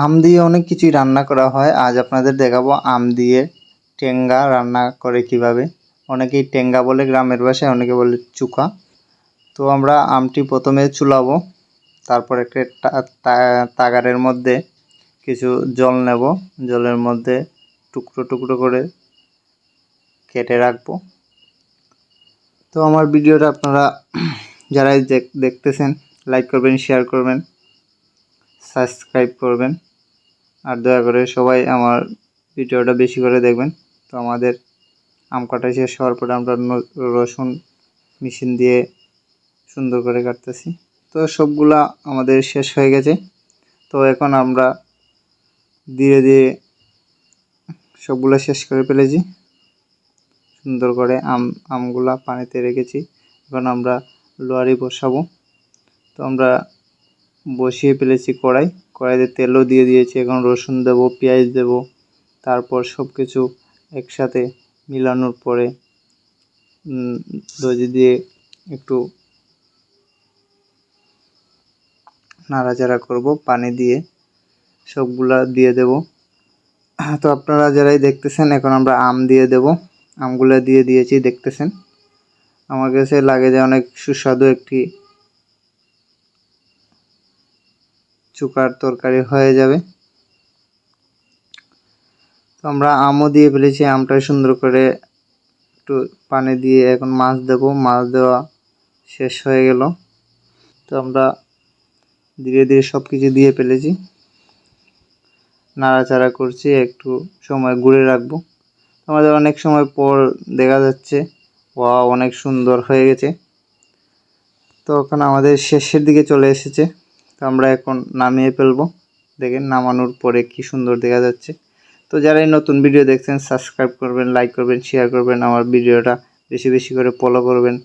আম দিয়ে অনেক কিছুই রান্না করা হয়। আজ আপনাদের দেখাবো আম দিয়ে টেঙ্গা রান্না করে কীভাবে। অনেকেই টেঙ্গা বলে গ্রামের ভাষায়, অনেকে বলে চুকা। তো আমরা আমটি প্রথমে চুলাবো, তারপর একটা তাগারের মধ্যে কিছু জল নেব। জলের মধ্যে টুকরো টুকরো করে কেটে রাখব। তো আমার ভিডিওটা আপনারা যারাই দেখ- দেখতেছেন লাইক করবেন শেয়ার করবেন সাবস্ক্রাইব করবেন। আর দয়া করে সবাই আমার ভিডিওটা বেশি করে দেখবেন। তো আমাদের আম কাটা শেষ হওয়ার পরে আমরা রসুন মেশিন দিয়ে সুন্দর করে কাটতেছি। তো সবগুলা আমাদের শেষ হয়ে গেছে। তো এখন আমরা ধীরে ধীরে সবগুলো শেষ করে ফেলেছি। সুন্দর করে আম, আমগুলা পানিতে রেখেছি। এখন আমরা লোয়ারি বসাবো। তো আমরা বসিয়ে ফেলেছি কড়াই। কড়াইতে তেলও দিয়ে দিয়েছি, এখন রসুন দেবো, পেঁয়াজ দেবো, তারপর সব কিছু একসাথে মিলানোর পরে দই দিয়ে একটু নাড়াচাড়া করব, পানি দিয়ে সবগুলা দিয়ে দেব। তো আপনারা যারাই দেখতেছেন, এখন আমরা আম দিয়ে দেব। আমগুলা দিয়ে দিয়েছি, দেখতেছেন? আমার কাছে লাগে যে অনেক সুস্বাদু একটি চুকার তরকারি হয়ে যাবে। তো আমরা আমও দিয়ে ফেলেছি আমটা সুন্দর করে একটু পানি দিয়ে এখন মাছ দেব। মাছ দেওয়া শেষ হয়ে গেল। তো আমরা ধীরে ধীরে সব কিছু দিয়ে ফেলেছি। নাড়াচাড়া করছি, একটু সময় ঘুরে রাখব। আমাদের অনেক সময় পর দেখা যাচ্ছে ওয়া অনেক সুন্দর হয়ে গেছে। তো এখন আমাদের শেষের দিকে চলে এসেছে। তো আমরা এখন নামিয়ে ফেলব। দেখেন নামানোর পরে কি সুন্দর দেখা যাচ্ছে। তো যারা এই নতুন ভিডিও দেখছেন সাবস্ক্রাইব করবেন লাইক করবেন শেয়ার করবেন, আমার ভিডিওটা বেশি বেশি করে ফলো করবেন।